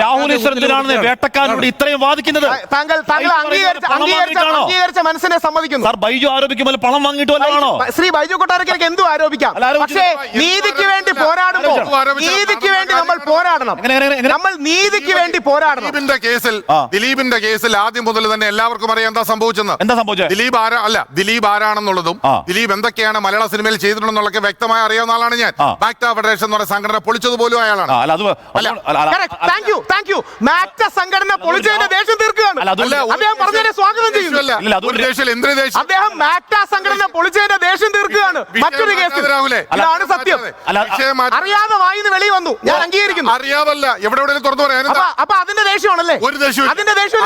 രാഹുൽ ഈശ്വരത്തിനാണ് വേട്ടക്കാരനോട് ഇത്രയും വാദിക്കുന്നത്. താങ്കൾ താങ്കൾ അംഗീകരിച്ച അംഗീകരിച്ച അംഗീകരിച്ച മനസ്സിനെ സമ്മതിക്കുന്നു. സാർ ബൈജു ആരോപിക്കുമ്പോൾ പണം വാങ്ങിയിട്ട് വല്ലതാണോ? ശ്രീ ബൈജു കൊട്ടാരക്കരക്ക് എന്തും ആരോപിക്കാം? പക്ഷേ നീതിക്ക് വേണ്ടി പോരാടുമ്പോൾ നീതിക്ക് വേണ്ടി നമ്മൾ പോരാടണം? നമ്മൾ നീതിക്ക് വേണ്ടി പോരാടണം. ദിലീപിന്റെ കേസിൽ ദിലീപിന്റെ കേസിൽ ആദ്യം മുതൽ തന്നെ എല്ലാവർക്കും അറിയാം എന്താ സംഭവിച്ചെന്ന്. എന്താ സംഭവിച്ചത്? ദിലീപ് ആരാ അല്ല ദിലീപ് ആരാണെന്നുള്ളതും. ദിലീപ് എന്തൊക്കെയാണ് മലയാള സിനിമയിൽ ചെയ്തിട്ടുണ്ടെന്നുള്ളതൊക്കെ വ്യക്തമായി അറിയാവുന്ന ആളാണ് ഞാൻ. ബാക്ട ഫെഡറേഷൻ എന്ന് പറയുന്ന സംഘടന പൊളിച്ചത് പോലും അയാളാണ് താങ്ക് യു മാറ്റ സംഘടന പൊളിച്ചതിന്റെ ദേഷ്യം തീർക്കുകയാണ്. അദ്ദേഹം പറഞ്ഞതിനെ സ്വാഗതം ചെയ്യുന്നു. അദ്ദേഹം മാറ്റ സംഘടന പൊളിച്ചതിന്റെ ദേഷ്യം തീർക്കുകയാണ്. മറ്റൊരു കേസ് ഇതാണ് സത്യം. അറിയാതെ വായിന്ന് വെളി വന്നു. ഞാൻ അംഗീകരിക്കുന്നു. അറിയാവല്ല. എവിടെ തുറന്നു പറയാൻ അപ്പൊ അതിന്റെ ദേഷ്യമാണല്ലേ? ഒരു ദേഷ്യം അതിന്റെ ദേഷ്യം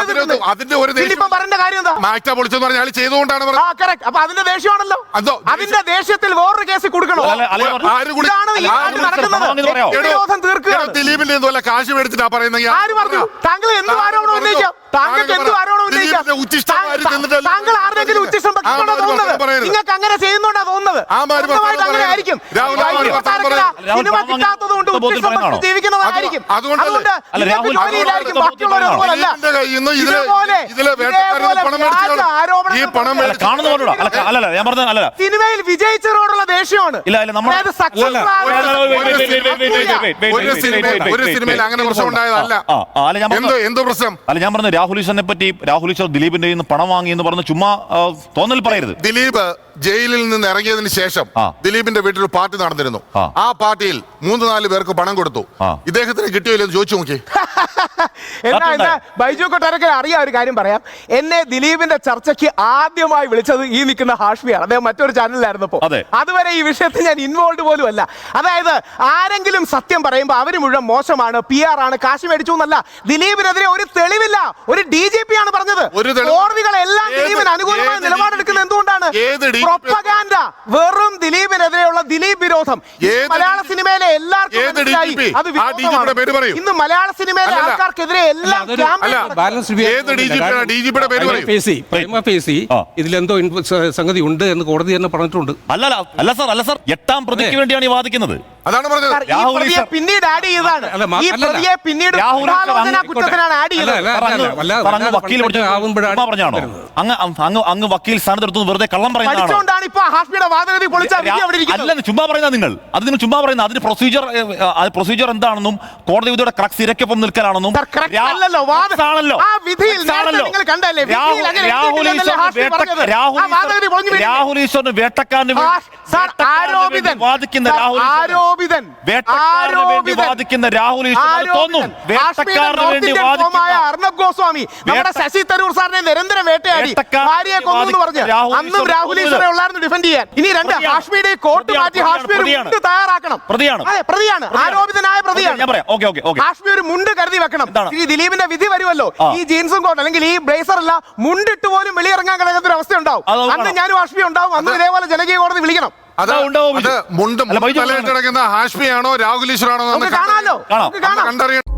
അതിന്റെ ഒരു ദേഷ്യം പറഞ്ഞ കാര്യം എന്താ? മാറ്റ പൊളിച്ചെന്ന് പറഞ്ഞാൽ ചെയ്തുകൊണ്ടാണ് കറക്റ്റ് അപ്പൊ അതിന്റെ ദേഷ്യമാണല്ലോ. അതിന്റെ ദേഷ്യത്തിൽ വേറൊരു കേസ് കൊടുക്കണോ. ഇതാണ് നടക്കുന്നത്. തീർക്കുക ദിലീപിന്റെ കാശ് മേടിച്ചിട്ടാ പറയുന്നത് പറയുന്നെങ്കിൽ ആര് പറഞ്ഞു താങ്കൾ തോന്നുന്നത് നിങ്ങൾക്ക് അങ്ങനെ ചെയ്യുന്നോണ്ടാ തോന്നുന്നത് അങ്ങനെ ആയിരിക്കും ഇതേപോലെ ഈ പണം കാണുന്നവരോടാ അല്ലല്ല ഞാൻ പറഞ്ഞ അല്ല സിനിമയിൽ വിജയിച്ചവരോടുള്ള ദേഷ്യമാണ്. ഇല്ല ഇല്ല നമ്മൾ സിനിമയിൽ ഒരു പ്രശ്നം അല്ല ഞാൻ പറഞ്ഞു രാഹുൽ ഈശ്വറിനെ പറ്റി രാഹുൽ ഈശ്വർ ദിലീപിന്റെ പണം വാങ്ങി എന്ന് പറഞ്ഞ ചുമ്മാ തോന്നൽ പറയരുത്. ദിലീപ് ജയിലിൽ നിന്ന് ഇറങ്ങിയതിന് ശേഷം ദിലീപിന്റെ വീട്ടിൽ ഒരു പാർട്ടി നടന്നിരുന്നു. ആ. പാർട്ടിയിൽ മൂന്ന് നാല് പേർക്ക് പണം കൊടുത്തു. ഇദ്ദേഹത്തിന് കിട്ടിയില്ല എന്ന് ചോദിച്ചു നോക്കി. എന്നാ. എന്നാ ബൈജു കൊട്ടാരക്കര അറിയാം ഒരു കാര്യം പറയാം. എന്നെ ദിലീപിന്റെ ചർച്ചയ്ക്ക് ആദ്യമായി വിളിച്ചത് ഈ നിൽക്കുന്ന ഹാഷ്മിയാണ്. അദ്ദേഹം മറ്റൊരു ചാനലിലായിരുന്നു ഇപ്പോ. അതുവരെ ഈ വിഷയത്തിൽ ഞാൻ ഇൻവോൾവ് പോലും അല്ല അതായത് ആരെങ്കിലും സത്യം പറയുമ്പോൾ അവർ മുഴുവൻ മോശമാണ് പി ആർ ആണ് കാശ് മേടിച്ചു എന്നല്ല. ദിലീപിനെതിരെ ഒരു തെളിവില്ല. ഒരു ഡി ജി പി ആണ് പറഞ്ഞത്. കോടതികളെല്ലാം ദിലീപിന് അനുകൂലമായ ഏത് പ്രൊപ്പഗാൻഡ വെറും ദിലീപിനെതിരെയുള്ള ദിലീപ് വിരോധം മലയാള സിനിമയിലെ എല്ലാവർക്കും ഇന്ന് മലയാള സിനിമയിലെ ആൾക്കാർക്കെതിരെ എല്ലാം ഇതിലെന്തോ സംഗതി ഉണ്ട് എന്ന് കോടതി തന്നെ പറഞ്ഞിട്ടുണ്ട്. അല്ല അല്ല സാർ അല്ല സാർ. എട്ടാം പ്രതിക്ക് വേണ്ടിയാണ് ഈ വാദിക്കുന്നത്. അതാണ് പറഞ്ഞത്. രാഹുൽ ഈശ്വർ പിന്നീട് ആഡ് ചെയ്തതാണ്. ഈ പിന്നീട് കുറ്റത്തിനാണ് ആഡ് അങ്ങ് വക്കീൽ സ്ഥാനത്തെടുത്തു വെറുതെ കള്ളം പറയുന്നതാണ്? വാദഗതി ചുമ്മാ പറയുന്ന നിങ്ങൾ. അത് നിങ്ങൾ ചുമ്മാ പറയുന്ന അതിന് പ്രൊസീജിയർ പ്രൊസീജിയർ എന്താണെന്നും കോടതി വിധിയുടെ ക്രക്സ് ഇരക്കൊപ്പം നിൽക്കലാണെന്നും. രാഹുൽ ഈശ്വറിന് വേട്ടക്കാരന് ആരോപിതൻ. വാദിക്കുന്ന വേണ്ടി നമ്മുടെ തരൂർ നിരന്തരം അന്നും ചെയ്യാൻ. ഇനി മാറ്റി തയ്യാറാക്കണം. പ്രതിയാണ്. പ്രതിയാണ്. ആരോപിതനായ പ്രതിയാണ്. മുണ്ട് ദിലീപിന്റെ വിധി വരുമല്ലോ. ഈ ജീൻസും കോട്ട് അല്ലെങ്കിൽ ഈ ബ്ലേസർ അല്ല മുണ്ടിട്ട് പോലും വെളിയിറങ്ങാൻ കിടക്കുന്ന ഒരു അവസ്ഥ ഉണ്ടാവും അന്ന് ഞാനും ഹാഷ്മി ഉണ്ടാവും. അന്ന് ഇതേപോലെ ജനകീയ കോടതി വിളിക്കണം. അത് ഉണ്ടാവും ഹാഷ്മിയാണോ രാഹുൽ ഈശ്വരാണോ കണ്ടറിയണം.